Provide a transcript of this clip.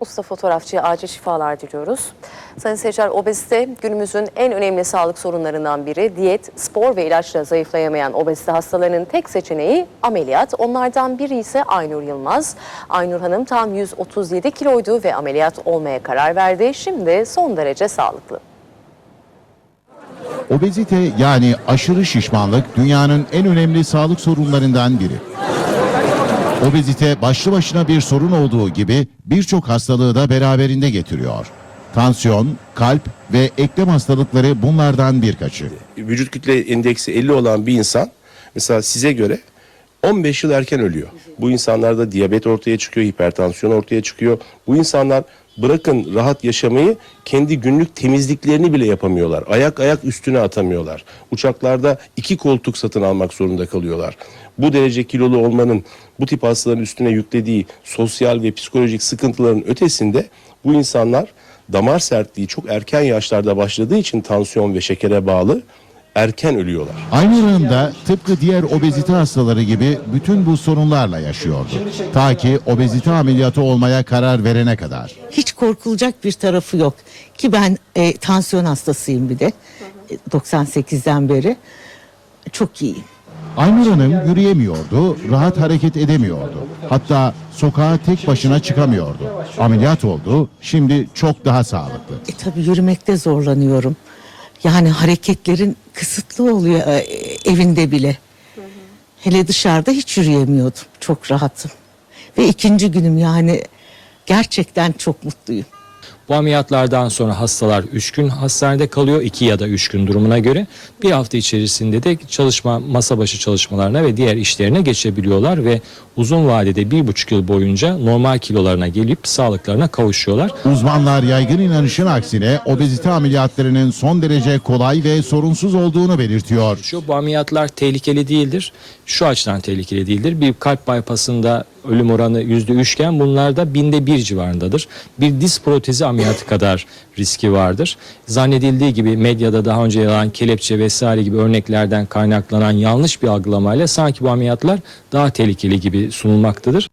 Usta fotoğrafçıya acil şifalar diliyoruz. Sayın seyirciler, obezite günümüzün en önemli sağlık sorunlarından biri. Diyet, spor ve ilaçla zayıflayamayan obezite hastalarının tek seçeneği ameliyat. Onlardan biri ise Aynur Yılmaz. Aynur Hanım tam 137 kiloydu ve ameliyat olmaya karar verdi. Şimdi son derece sağlıklı. Obezite yani aşırı şişmanlık dünyanın en önemli sağlık sorunlarından biri. Obezite başlı başına bir sorun olduğu gibi birçok hastalığı da beraberinde getiriyor. Tansiyon, kalp ve eklem hastalıkları bunlardan birkaçı. vücut kütle endeksi 50 olan bir insan mesela size göre 15 yıl erken ölüyor. Bu insanlarda diyabet ortaya çıkıyor, hipertansiyon ortaya çıkıyor. Bu insanlar bırakın rahat yaşamayı kendi günlük temizliklerini bile yapamıyorlar. Ayak ayak üstüne atamıyorlar. Uçaklarda iki koltuk satın almak zorunda kalıyorlar. Bu derece kilolu olmanın bu tip hastaların üstüne yüklediği sosyal ve psikolojik sıkıntıların ötesinde bu insanlar damar sertliği çok erken yaşlarda başladığı için tansiyon ve şekere bağlı erken ölüyorlar. Aynur Hanım da tıpkı diğer obezite hastaları gibi bütün bu sorunlarla yaşıyordu. Ta ki obezite ameliyatı olmaya karar verene kadar. hiç korkulacak bir tarafı yok. Ki ben e, tansiyon hastasıyım bir de. E, 98'den beri. Çok iyiyim. Aynur Hanım yürüyemiyordu, rahat hareket edemiyordu. Hatta sokağa tek başına çıkamıyordu. Ameliyat oldu, şimdi çok daha sağlıklı. E tabii yürümekte zorlanıyorum. Yani hareketlerin kısıtlı oluyor e, evinde bile. Hele dışarıda hiç yürüyemiyordum. Çok rahatım. Ve ikinci günüm yani gerçekten çok mutluyum. Bu ameliyatlardan sonra hastalar 3 gün hastanede kalıyor 2 ya da 3 gün durumuna göre. Bir hafta içerisinde de çalışma masa başı çalışmalarına ve diğer işlerine geçebiliyorlar ve uzun vadede bir buçuk yıl boyunca normal kilolarına gelip sağlıklarına kavuşuyorlar. Uzmanlar yaygın inanışın aksine obezite ameliyatlarının son derece kolay ve sorunsuz olduğunu belirtiyor. Şu bu ameliyatlar tehlikeli değildir. Şu açıdan tehlikeli değildir. Bir kalp bypassında ölüm oranı yüzde üçken bunlarda binde bir civarındadır. Bir diz protezi ameliyatı kadar riski vardır. Zannedildiği gibi medyada daha önce yalan kelepçe vesaire gibi örneklerden kaynaklanan yanlış bir algılamayla sanki bu ameliyatlar daha tehlikeli gibi sunulmaktadır.